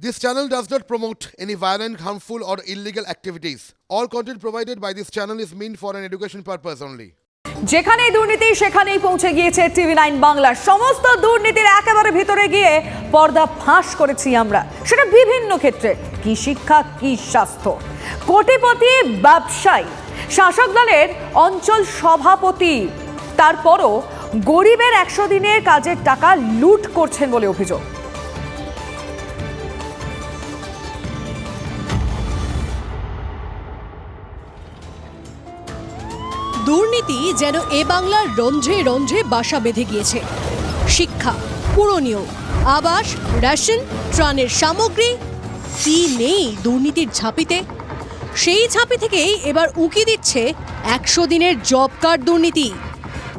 This channel does not promote any violent, harmful, or illegal activities. All content provided by this channel is meant for an education purpose only. যেখানেই দুর্নীতি সেখানেই পৌঁছে গিয়েছে TV nine বাংলার সমস্ত দুর্নীতির একেবারে ভিতরে গিয়ে পর্দা ফাঁস করেছি আমরা সেটা বিভিন্ন ক্ষেত্রে কি শিক্ষা কি স্বাস্থ্য কোটিপতি ব্যবসায়ী শাসক দলের অঞ্চল সভাপতি তারপরও গরিবের একশো দিনের কাজের টাকা লুট করছেন বলে অভিযোগ দুর্নীতি যেন এ বাংলার রন্ধ্রে রন্ধ্রে বাসা বেঁধে গিয়েছে। শিক্ষা পূরণীয় আবাস, রেশন, ত্রাণের সামগ্রী, কি নেই দুর্নীতির ঝাঁপিতে? সেই ঝাঁপি থেকেই এবার উঁকি দিচ্ছে একশো দিনের জব কার্ড দুর্নীতি।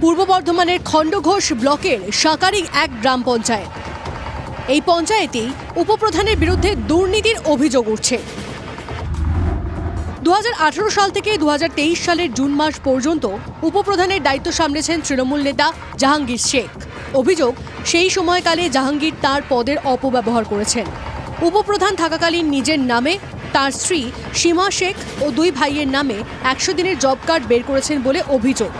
পূর্ব বর্ধমানের খণ্ডঘোষ ব্লকের সাকারি এক গ্রাম পঞ্চায়েত। এই পঞ্চায়েতেই উপপ্রধানের বিরুদ্ধে দুর্নীতির অভিযোগ উঠছে। দু হাজার আঠারো সাল থেকে দু হাজার তেইশ সালের জুন মাস পর্যন্ত উপপ্রধানের দায়িত্ব সামলেছেন তৃণমূল নেতা জাহাঙ্গীর শেখ। অভিযোগ, সেই সময়কালে জাহাঙ্গীর তার পদের অপব্যবহার করেছেন। উপপ্রধান থাকাকালীন নিজের নামে তার স্ত্রী সীমা শেখ ও দুই ভাইয়ের নামে একশো দিনের জব কার্ড বের করেছেন বলে অভিযোগ।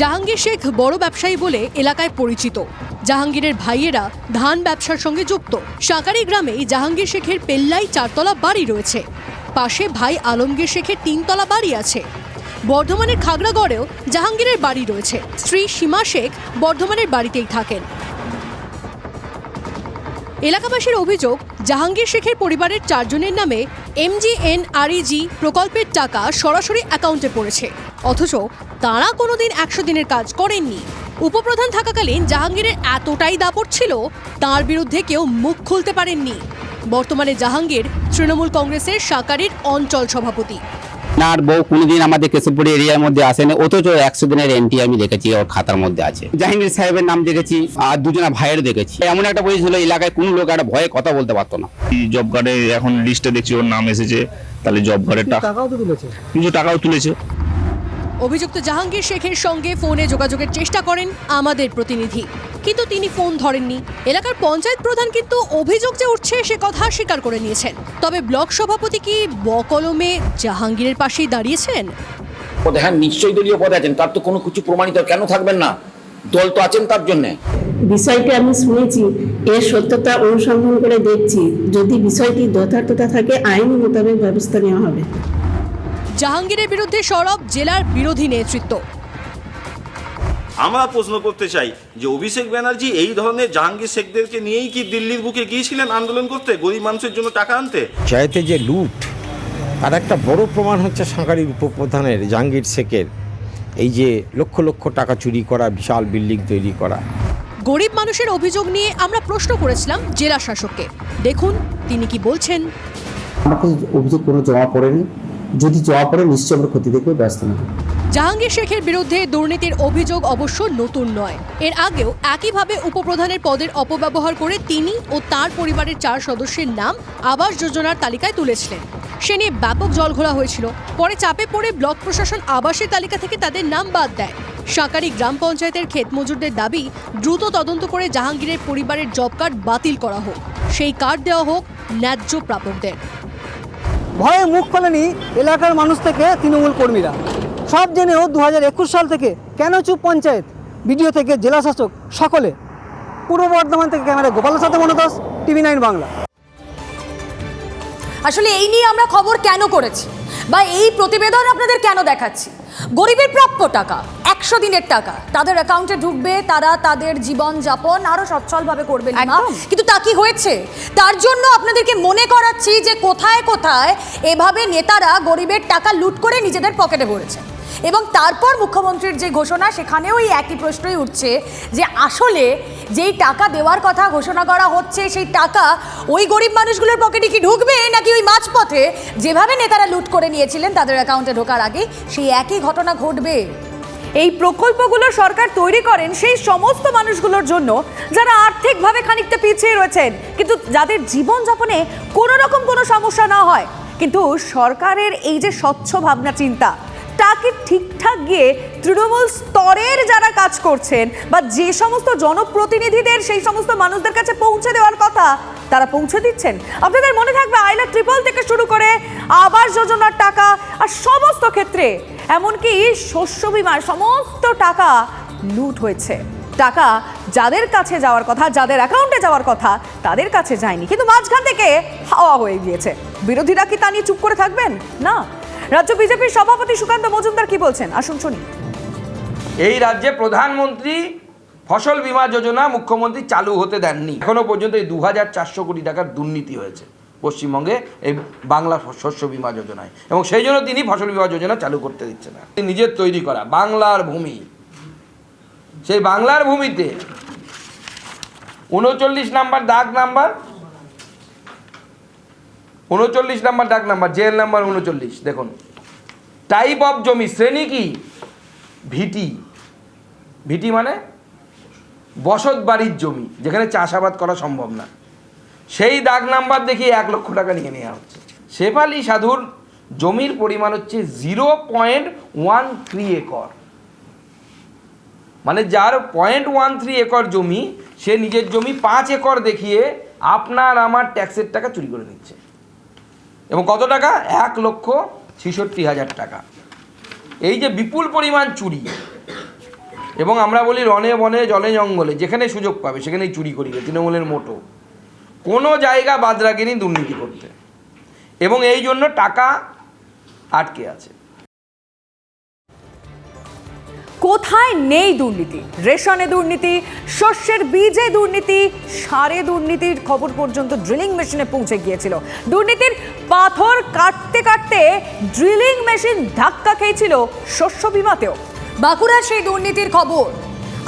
জাহাঙ্গীর শেখ বড় ব্যবসায়ী বলে এলাকায় পরিচিত। জাহাঙ্গীরের ভাইয়েরা ধান ব্যবসার সঙ্গে যুক্ত। সাঁকারি গ্রামেই জাহাঙ্গীর শেখের পেল্লাই চারতলা বাড়ি রয়েছে। পাশে ভাই আলমগীর শেখের তিনতলা বাড়ি আছে। বর্ধমানের খাগড়াগড়েও জাহাঙ্গীরের বাড়ি রয়েছে। স্ত্রী সীমা শেখ বর্ধমানের বাড়িতেই থাকেন। এলাকাবাসীর অভিযোগ, জাহাঙ্গীর শেখের পরিবারের চারজনের নামে এমজিএনআরইজি প্রকল্পের টাকা সরাসরি অ্যাকাউন্টে পড়েছে। অথচ তাঁরা কোনোদিন একশো দিনের কাজ করেননি। উপপ্রধান থাকাকালীন জাহাঙ্গীরের এতটাই দাপট ছিল তার বিরুদ্ধে কেউ মুখ খুলতে পারেননি। বর্তমানে জাহাঙ্গীর তৃণমূল কংগ্রেসের সাকারির অঞ্চল সভাপতি। আর বউ কোনোদিন আমাদের কেশবপুর এরিয়ার মধ্যে আসেনি অথচ একশো দিনের এন্ট্রি আমি দেখেছি ওর খাতার মধ্যে আছে। জাহাঙ্গীর সাহেবের নাম দেখেছি আর দুজনা ভাইয়ের দেখেছি। এমন একটা বয়স ছিল এলাকায় কোনো লোক একটা ভয়ে কথা বলতে পারতো না। জব কার্ডে এখন লিস্টে দেখছি ওর নাম এসেছে তাহলে জব কার্ডের টাকা টাকাও তুলেছে। কিছু টাকাও তুলেছে। অভিযুক্ত জাহাঙ্গীর শেখের সঙ্গে ফোনে যোগাযোগের চেষ্টা করেন আমাদের প্রতিনিধি। কিন্তু তিনি ফোন ধরেননি। এলাকার পঞ্চায়েত প্রধান কিন্তু অভিযোগ যে উঠছে সে কথা স্বীকার করে নিয়েছেন। তবে ব্লক সভাপতি কি বকলমে জাহাঙ্গীরের পাশেই দাঁড়িয়েছেন? পদে হ্যাঁ নিশ্চয়ই দলীয় পদে আছেন। তার তো কোনো কিছু প্রমাণিত কেন থাকবেন না? দল তো আছেন তার জন্যে। বিষয়টি আমি শুনেছি। এর সত্যতা অনুসন্ধান করে দেখছি। যদি বিষয়টি যথার্থতা থাকে আইনি মোতাবেক ব্যবস্থা নেওয়া হবে। জাহাঙ্গীরের বিরুদ্ধে সরব জেলার বিরোধী নেতৃত্ব। আমরা প্রশ্ন করতে চাই যে অভিষেক ব্যানার্জি এই ধরনের জাহাঙ্গীর শেখদেরকে নিয়েই কি দিল্লির বুকে গিয়েছিলেন আন্দোলন করতে গরিব মানুষের জন্য টাকা আনতে? পঞ্চায়েতে যে লুট তার একটা বড় প্রমাণ হচ্ছে সাঁকারির উপপ্রধানের জাহাঙ্গীর শেখের এই যে লক্ষ লক্ষ টাকা চুরি করা বিশাল বিল্ডিং তৈরি করা। গরিব মানুষের অভিযোগ নিয়ে আমরা প্রশ্ন করেছিলাম জেলা শাসককে। দেখুন তিনি কি বলছেন। আমাকে অভিযোগ কোনো জমা পড়েনি। যদি জমা পড়ে, নিশ্চয়ই আমরা ক্ষতি দেখবে ব্যস্ত নেব জাহাঙ্গীর শেখের বিরুদ্ধে দুর্নীতির অভিযোগ অবশ্য নতুন নয়। এর আগেও একইভাবে উপপ্রধানের পদের অপব্যবহার করে তিনি ও তার পরিবারের চার সদস্যের নাম আবাস যোজনার তালিকায় তুলেছিলেন। সে নিয়ে ব্যাপক জল জলঘোলা হয়েছিল। পরে চাপে পড়ে ব্লক প্রশাসন আবাসের তালিকা থেকে তাদের নাম বাদ দেয়। সাঁকারি গ্রাম পঞ্চায়েতের ক্ষেত মজুরদের দাবি, দ্রুত তদন্ত করে জাহাঙ্গীরের পরিবারের জব কার্ড বাতিল করা হোক। সেই কার্ড দেওয়া হোক ন্যায্য প্রাপকদের। ভয়ে মুখ খোলেনি এলাকার মানুষ থেকে তৃণমূল কর্মীরা। সব জেনেও দু হাজার একুশ সাল থেকে কেন চুপ পঞ্চায়েত? বিডিও থেকে জেলা শাসক সকলে। পূর্ব বর্ধমান থেকে ক্যামেরা গোপালের সাথে মনোদাস টিভি নাইন বাংলা। আসলে এই নিয়ে আমরা খবর কেন করেছি? বা এই প্রতিবেদন আপনাদের কেন দেখাচ্ছি? গরিবের প্রাপ্য টাকা একশো দিনের টাকা তাদের অ্যাকাউন্টে ঢুকবে তারা তাদের জীবন যাপন আরও সচ্ছলভাবে করবে কিন্তু তা কি হয়েছে? তার জন্য আপনাদেরকে মনে করাচ্ছি যে কোথায় কোথায় এভাবে নেতারা গরিবের টাকা লুট করে নিজেদের পকেটে ভরেছে। এবং তারপর মুখ্যমন্ত্রীর যে ঘোষণা, সেখানেও এই একই প্রশ্নই উঠছে যে আসলে যেই টাকা দেওয়ার কথা ঘোষণা করা হচ্ছে, সেই টাকা ওই গরিব মানুষগুলোর পকেটে কি ঢুকবে, নাকি ওই মাঝপথে যেভাবে নেতারা লুট করে নিয়েছিলেন, তাদের অ্যাকাউন্টে ঢোকার আগে সেই একই ঘটনা ঘটবে? এই প্রকল্পগুলো সরকার তৈরি করেন সেই সমস্ত মানুষগুলোর জন্য, যারা আর্থিকভাবে খানিকটা পিছিয়ে রয়েছেন, কিন্তু যাদের জীবনযাপনে কোনো রকম কোনো সমস্যা না হয়। কিন্তু সরকারের এই যে স্বচ্ছ ভাবনা চিন্তা কাজটা কি ঠিকঠাক গিয়ে তৃণমূল স্তরের যারা কাজ করছেন বা যে সমস্ত জনপ্রতিনিধিদের, সেই সমস্ত মানুষদের কাছে পৌঁছে দেওয়ার কথা তারা পৌঁছে দিচ্ছেন। আপনাদের মনে থাকবে আইলা ট্রিপল থেকে শুরু করে আবাস যোজনার টাকা আর সমস্ত ক্ষেত্রে। এমনকি শস্য বিমার সমস্ত টাকা লুট হয়েছে। টাকা যাদের কাছে যাওয়ার কথা, যাদের অ্যাকাউন্টে যাওয়ার কথা, তাদের কাছে যায়নি। কিন্তু মাঝখান থেকে হাওয়া হয়ে গিয়েছে। বিরোধীরা কি তা নিয়ে চুপ করে থাকবেন? না। রাজ্য বিজেপির সভাপতি সুকান্ত মজুমদার কি বলছেন? আসুন শুনি। এই রাজ্যে প্রধানমন্ত্রী ফসল বীমা যোজনা মুখ্যমন্ত্রী চালু হতে দেননি। এখনও পর্যন্ত এই দু হাজার চারশো কোটি টাকার দুর্নীতি হয়েছে পশ্চিমবঙ্গে এই বাংলা শস্য বীমা যোজনায়। এবং সেই জন্য তিনি ফসল বীমা যোজনা চালু করতে দিচ্ছে না। নিজের তৈরি করা, বাংলার ভূমি। সেই বাংলার ভূমিতে উনচল্লিশ নাম্বার, দাগ নাম্বার উনচল্লিশ নাম্বার, ডাক নাম্বার, জেল নাম্বার উনচল্লিশ, দেখুন। টাইপ অফ জমি, শ্রেণি কি? ভিটি। ভিটি মানে বসত বাড়ির জমি, যেখানে চাষাবাদ করা সম্ভব না। সেই দাগ নাম্বার দেখিয়ে এক লক্ষ টাকা নিয়ে নেওয়া হচ্ছে। শেফালি সাধুর জমির পরিমাণ হচ্ছে zero point one three acre. মানে যার পয়েন্ট ওয়ান থ্রি একর জমি, সে নিজের জমি পাঁচ একর দেখিয়ে আপনার আমার ট্যাক্সের টাকা চুরি করে নিচ্ছে। এবং কত টাকা? এক লক্ষ ছেষট্টি হাজার টাকা। এই যে বিপুল পরিমাণ চুরি, এবং আমরা বলি রনে বনে, জলে জঙ্গলে, যেখানে সুযোগ পাবে, সেখানেই চুরি করি তৃণমূলের মোটো। কোনো জায়গা বাদ রাখেনি দুর্নীতি করতে। এবং এই জন্য টাকা আটকে আছে। কোথায় নেই দুর্নীতি? রেশনে দুর্নীতি, শস্যের বীজে দুর্নীতি, সারে দুর্নীতির খবর পর্যন্ত ড্রিলিং মেশিনে পৌঁছে গিয়েছিল। দুর্নীতির পাথর কাটতে কাটতে ড্রিলিং মেশিন ধাক্কা খেয়েছিল শস্য বিমাতেও। বাঁকুড়ার সেই দুর্নীতির খবর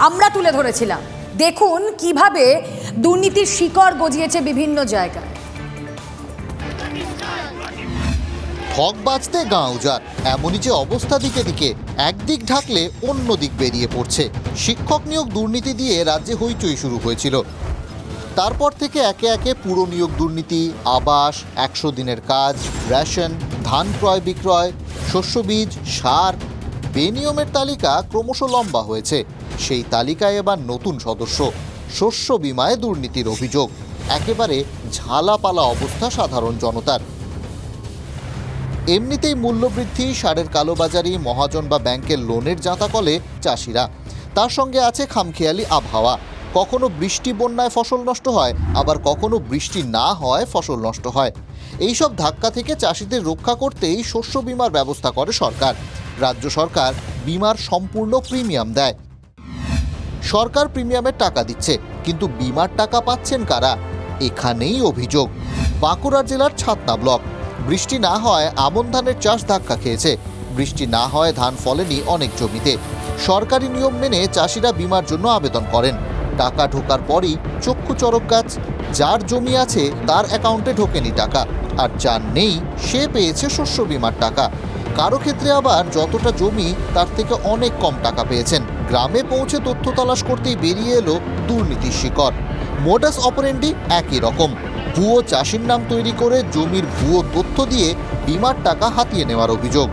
আমরা তুলে ধরেছিলাম। দেখুন কীভাবে দুর্নীতির শিকড় গজিয়েছে বিভিন্ন জায়গায়। ঠক বাজতে গাঁ উজার এমনই যে অবস্থা দিকে দিকে, একদিক ঢাকলে অন্য দিক বেরিয়ে পড়ছে। শিক্ষক নিয়োগ দুর্নীতি দিয়ে রাজ্যে হইচই শুরু হয়েছিল। তারপর থেকে একে একে পুরো নিয়োগ দুর্নীতি, আবাস, একশো দিনের কাজ, রেশন, ধান ক্রয় বিক্রয়, শস্য বীজ, সার, বেনিয়মের তালিকা ক্রমশ লম্বা হয়েছে। সেই তালিকায় এবার নতুন সদস্য, শস্য বিমায় দুর্নীতির অভিযোগ। একেবারে ঝালাপালা অবস্থা সাধারণ জনতার। এমনিতেই মূল্যবৃদ্ধি, সারের কালোবাজারি, মহাজন বা ব্যাংকের লোনের জাঁতাকলে চাষিরা। তার সঙ্গে আছে খামখেয়ালি আবহাওয়া। কখনো বৃষ্টি, বন্যায় ফসল নষ্ট হয়, আবার কখনো বৃষ্টি না হয় ফসল নষ্ট হয়। এইসব ধাক্কা থেকে চাষিদের রক্ষা করতেই শস্য বিমার ব্যবস্থা করে সরকার। রাজ্য সরকার বিমার সম্পূর্ণ প্রিমিয়াম দেয়। সরকার প্রিমিয়ামের টাকা দিচ্ছে, কিন্তু বিমার টাকা পাচ্ছেন কারা? এখানেই অভিযোগ। বাঁকুড়া জেলার ছাতনা ব্লক। বৃষ্টি না হয় আমন ধানের চাষ ধাক্কা খেয়েছে। বৃষ্টি না হয় ধান ফলেনি অনেক জমিতে। সরকারি নিয়ম মেনে চাষিরা বিমার জন্য আবেদন করেন। টাকা ঢোকার পরই চক্ষু চরক গাছ, যার জমি আছে তার অ্যাকাউন্টে ঢোকেনি টাকা, আর যার নেই, সে পেয়েছে শস্য বিমার টাকা। কারও ক্ষেত্রে আবার যতটা জমি, তার থেকে অনেক কম টাকা পেয়েছেন। গ্রামে পৌঁছে তথ্য তালাশ করতেই বেরিয়ে এলো দুর্নীতির শিকড়। মোডাস অপারেন্ডি একই রকম। ভুয়ো চাষির নাম তৈরি করে জমির ভুয়ো তথ্য দিয়ে বিমার টাকা হাতিয়ে নেওয়ার অভিযোগ।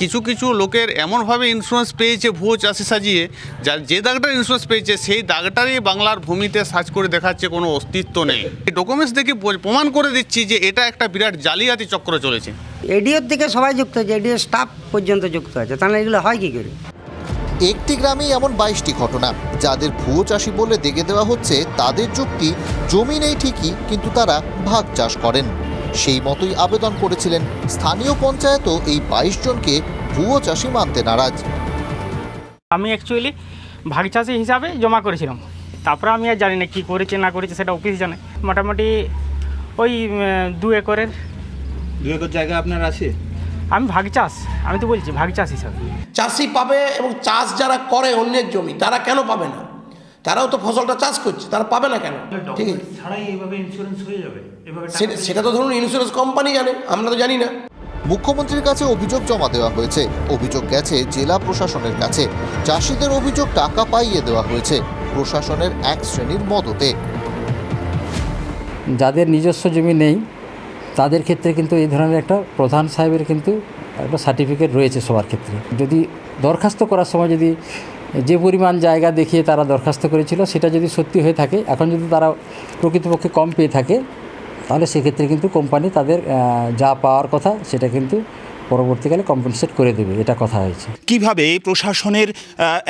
কিছু কিছু লোকের এমনভাবে ইন্স্যুরেন্স পেয়েছে ভুয়ো চাষি সাজিয়ে যার যে দাগটার ইন্স্যুরেন্স পেয়েছে সেই দাগটারই বাংলার ভূমিতে সার্চ করে দেখাচ্ছে কোনো অস্তিত্ব নেই। এই ডকুমেন্টস দেখে প্রমাণ করে দিচ্ছি যে এটা একটা বিরাট জালিয়াতি চক্র চলেছে। এডিওর দিকে সবাই যুক্ত আছে এডিও স্টাফ পর্যন্ত যুক্ত আছে তাহলে এগুলো হয় কি করে? একটি গ্রামেই এমন বাইশটি ঘটনা। যাদের ভুয়ো চাষি বলে দেখে দেওয়া হচ্ছে তাদের যুক্তি জমি নেই ঠিকই কিন্তু তারা ভাগ চাষ করেন। সেই মতোই আবেদন করেছিলেন স্থানীয় পঞ্চায়েতও এই বাইশ জনকে ভুয়ো চাষি মানতে নারাজ। আমি অ্যাকচুয়ালি ভাগ চাষি হিসাবে জমা করেছিলাম। তারপরে আমি আর জানি না কী করেছে না করেছে সেটা অফিস জানে। মোটামুটি ওই দু একরের দু একর জায়গা আপনার আছে? আমি ভাগ চাষ আমি তো বলছি ভাগ চাষ হিসাবে। চাষি পাবে এবং চাষ যারা করে অন্যের জমি তারা কেন পাবে না? তারাও তো ফসলটা চাষ করছে তারা পাবে না কেন? ঠিক আছে। ছাড়াই এইভাবে ইন্স্যুরেন্স হয়ে যাবে? এভাবে সেটা- সেটা তো ধরুন ইন্স্যুরেন্স কোম্পানি জানে আমরা তো জানি না। মুখ্যমন্ত্রীর কাছে অভিযোগ জমা দেওয়া হয়েছে অভিযোগ গেছে জেলা প্রশাসনের কাছে। চাষিদের অভিযোগ টাকা পাইয়ে দেওয়া হয়েছে প্রশাসনের এক শ্রেণির মদতে। যাদের নিজস্ব জমি নেই তাদের ক্ষেত্রে কিন্তু এই ধরনের একটা প্রধান সাহেবের কিন্তু একটা সার্টিফিকেট রয়েছে সবার ক্ষেত্রে। যদি দরখাস্ত করার সময় যদি যে পরিমাণ জায়গা দেখিয়ে তারা দরখাস্ত করেছিল সেটা যদি সত্যি হয়ে থাকে, এখন যদি তারা প্রকৃতপক্ষে কম পেয়ে থাকে, তাহলে সেক্ষেত্রে কিন্তু কোম্পানি তাদের যা পাওয়ার কথা সেটা কিন্তু পরবর্তীকালে কম্পেনসেট করে দেবে, এটা কথা হয়েছে। কীভাবে প্রশাসনের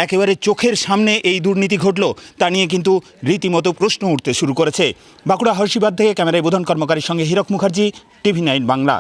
একেবারে চোখের সামনে এই দুর্নীতি ঘটলো, তা নিয়ে কিন্তু রীতিমতো প্রশ্ন উঠতে শুরু করেছে। বাঁকুড়া হর্ষিবাদ থেকে ক্যামেরায় বোধন কর্মকারীর সঙ্গে হীরক মুখার্জি, টিভি নাইন বাংলা।